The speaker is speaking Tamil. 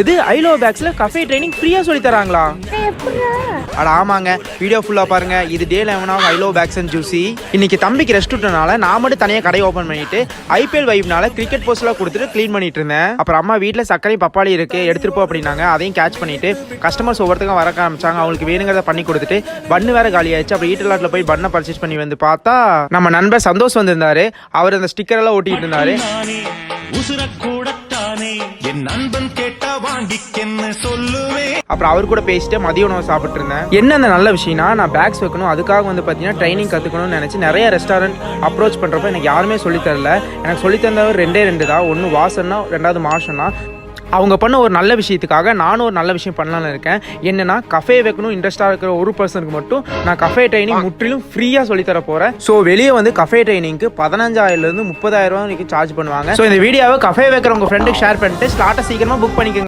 எது? ஐலோ பேக்ஸ்ல கஃபே ட்ரைனிங் ஃப்ரீயா சொல்லி தராங்களா? அட ஆமாங்க. வீடியோ ஃபுல்லா பாருங்க. இது டே லெவனாக ஐலோ பேக்ஸ் அண்ட் ஜூசி இன்னைக்கு தம்பிக்கு ரெஸ்ட் விட்டனால நான் மட்டும் தனியாக கடை ஓப்பன் பண்ணிட்டு ஐபிஎல் வைப்னால கிரிக்கெட் போஸ்ட்லாம் கொடுத்துட்டு க்ளீன் பண்ணிட்டு இருந்தேன். அப்புறம் அம்மா வீட்டில் சர்க்கரை பப்பாளி இருக்கு. எடுத்துட்டு போ அப்படின்னாங்க. அதையும் கேட்ச் பண்ணிட்டு கஸ்டமர்ஸ் ஒவ்வொருத்தங்க வர ஆரம்பிச்சாங்க அவங்களுக்கு வேணுங்கிறத பண்ணி கொடுத்துட்டு பண்ணு வேற காலி ஆயிடுச்சு. அப்புறம் ஈட்டலாட்டில் போய் பண்ணை பர்ச்சேஸ் பண்ணி வந்து பார்த்தா நம்ம நண்பர் சந்தோஷ் வந்திருந்தாரு. அவர் அந்த ஸ்டிக்கர் எல்லாம் ஒட்டிட்டு இருந்தாரு. என் நண்பன் கேட்டா வாங்கிக்கென்னு சொல்லுவேன் அப்புறம் அவர் கூட பேசிட்டு மதிய உணவு சாப்பிட்டு இருந்தேன் என்ன அந்த நல்ல விஷயம்னா நான் பேக்ஸ் வைக்கணும். அதுக்காக வந்து பார்த்தீங்கன்னா ட்ரைனிங் கற்றுக்கணும்னு நினச்சி நிறைய ரெஸ்டாரண்ட் அப்ரோச் பண்ணுறப்ப எனக்கு யாருமே சொல்லித்தரல எனக்கு சொல்லித் தந்தவர் ரெண்டே ரெண்டு தான். ஒன்று வாசன்னா ரெண்டாவது மாஷன்னா. அவங்க பண்ண ஒரு நல்ல விஷயத்துக்காக நானும் ஒரு நல்ல விஷயம் பண்ணலாம்னு இருக்கேன். என்னன்னா கஃபே வைக்கணும் இன்ட்ரெஸ்டாக இருக்கிற ஒரு பர்சனுக்கு மட்டும் நான் கஃபே ட்ரைனிங் முற்றிலும் ஃப்ரீயாக சொல்லித்தர போகிறேன் ஸோ வெளியே வந்து கஃபே ட்ரைனிங்க்கு பதினஞ்சாயிரம்லேருந்து முப்பதாயிரம் ரூபா வரைக்கும் சார்ஜ் பண்ணுவாங்க. ஸோ இந்த வீடியோவை கஃபே வைக்கிற உங்கள் ஃப்ரெண்டுக்கு ஷேர் பண்ணிட்டு ஸ்லாட்டை சீக்கிரமாக புக் பண்ணிக்கோங்க.